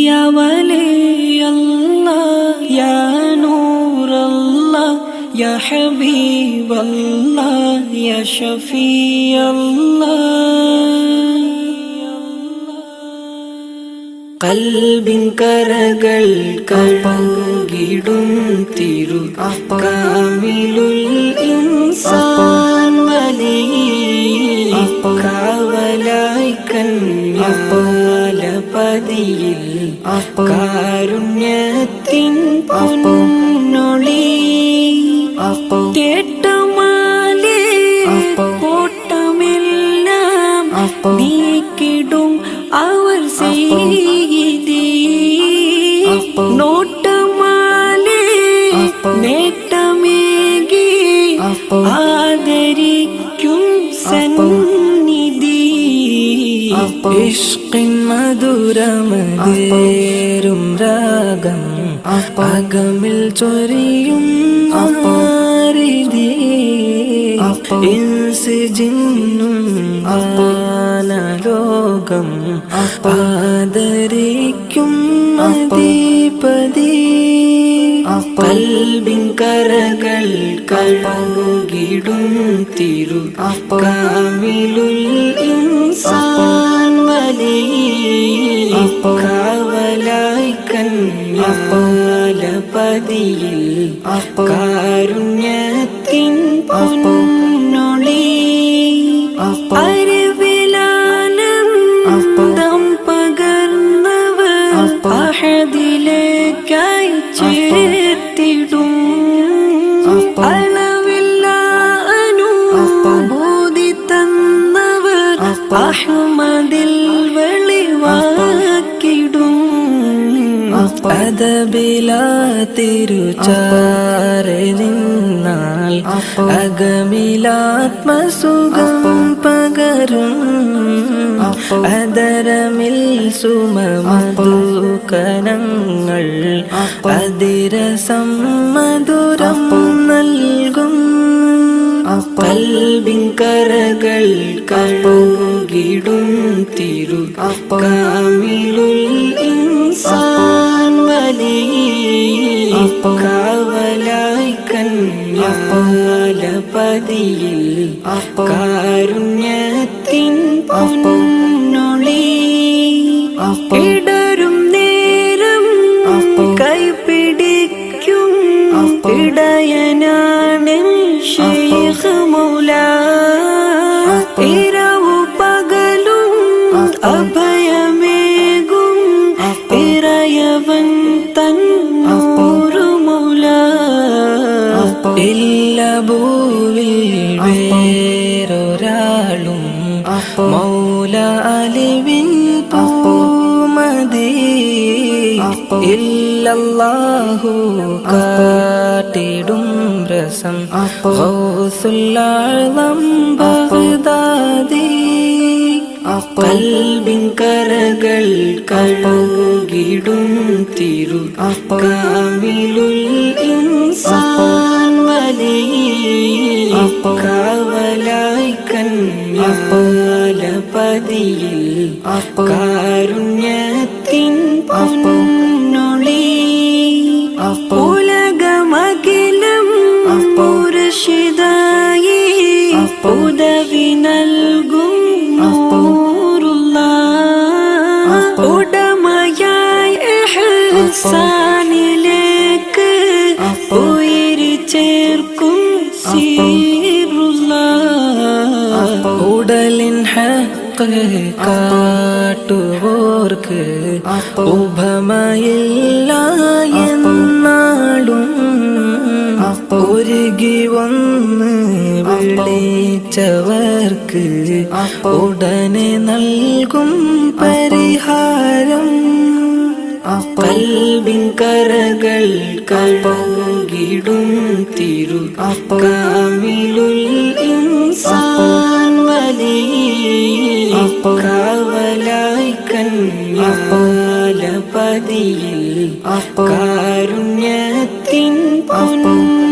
يا ولي الله يا نور الله يا حبيب الله يا شفيع കൽബിൻ കരകൾ കഴുകിടും തിരു കാമിലുൽ ഇൻസാൻ കന്യാലപതിയിൽ കാരുണ്യത്തിൻ പൊന്നൊളി കേട്ടമാലേ കോട്ടമെല്ലാം നീക്കിടും അവർ ചെയ്തി. നോട്ടമാലേ നേട്ടമേകി ആദരിക്കും ഇഷ്കിൻ മധുരമതേരും രാഗം. അകമിൽ ചൊരിയും ഇൻസ് ജിന്നും ആനലോകം. ആദരിക്കും അധിപതി കൽബിൻ കരകൾ കഴുകിടും തിരു കാമിലുൽ ഇൻസാൻ വലി കാവലായി കാരുണ്യത്തിൻ പൊന്നൊളി അറിവിലാനന്ദം പകർന്നവർ അഹദിലേക്കായി ചേർത്തിടും അളവില്ല അനുഭൂതി തന്നവർ അഹമ്മദിൽ പദബില തിരുചാരെ നിന്നാൽ അകമിലാത്മസുഖം പകരും. അതരമിൽ സുമമധുകനങ്ങൾ അതിരസം മധുരം നൽകും. കൽബിൻ കരകൾ കഴുകിടും തിരു കാമിലുൽ ഇൻസാൻ. കാവലായി കന്യാലപതിയിൽ കാരുണ്യത്തിൻ പൊന്നൊളി ഇടരും മൗല അലിവിൻ പൂമതി ഇല്ലല്ലാഹു കാട്ടിടും രസം ഗൗസുല്ലാളം ബഗ്ദാദി കൽബിൻ കരകൾ കഴുകിടും തിരു കാമിലുൽ ഇൻസാൻ വലി കാവലായി കന്യാലപതിയിൽ കാരുണ്യത്തിൻ പൊന്നൊളി. ഉലകമകിലം പുരുഷിതായി ഉദവി നൽകും നൂറുള്ള ഉടമയായി ഇഹ്സാനിലേക്ക് ഉയരി ചേർക്കും സീറുള്ള ഹക്ക് കാട്ടുവോർക്ക് ഉപമയില്ല എന്നാളും ഒരുകി വന്ന് വിളിച്ചവർക്ക് ഉടനെ നൽകും പരിഹാരം. കൽവിൻ കരകൾ കഴുകിടും തിരു കാമിലുൽ ഇൻസാൻ വലി കാവലായി കന്യാലപതിയിൽ കാരുണ്യത്തിൻ പൊന്നു